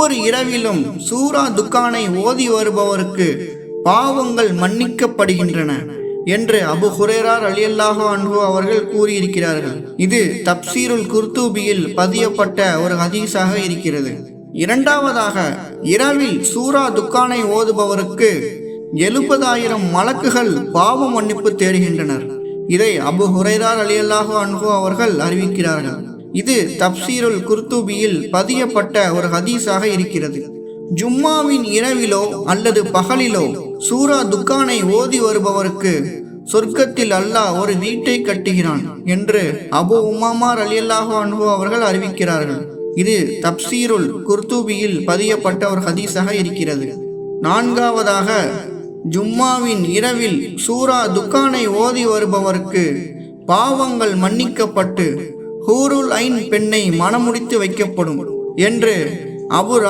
ஒவ்வொரு இரவிலும் சூரா துக்கானை ஓதி வருபவருக்கு பாவங்கள் மன்னிக்கப்படுகின்றன என்று அபு ஹுரேரார் அலியல்லாஹோ அன்பு அவர்கள் கூறியிருக்கிறார்கள். இது தப்சீருல் குர்தூபியில் பதியப்பட்ட ஒரு ஹதீஸாக இருக்கிறது. இரண்டாவதாக இரவில் சூரா துக்கானை ஓதுபவருக்கு எழுபதாயிரம் மலக்குகள் பாவ மன்னிப்பு தேடுகின்றனர். இதை அபு ஹுரைரார் அலியல்லாஹோ அன்பு அவர்கள் அறிவிக்கிறார்கள். இது தப்சீருல் குர்தூபியில் பதியப்பட்ட ஒரு ஹதீஸாக இருக்கிறது. ஜும்மாவின் இரவிலோ அல்லது பகலிலோ சூரா துக்கானை ஓதி வருபவருக்கு சொர்க்கத்தில் அல்லாஹ் ஒரு வீட்டை கட்டுகிறான் என்று அபு உமாமார் அலியல்லாஹு அனுபவ அவர்கள் அறிவிக்கிறார்கள். இது தப்சீருல் குர்தூபியில் பதியப்பட்ட ஒரு ஹதீஸாக இருக்கிறது. நான்காவதாக ஜும்மாவின் இரவில் சூரா துக்கானை ஓதி வருபவருக்கு பாவங்கள் மன்னிக்கப்பட்டு ஹூருல் ஐன் பெண்ணை மணமுடித்து வைக்கப்படும் என்று அபுரா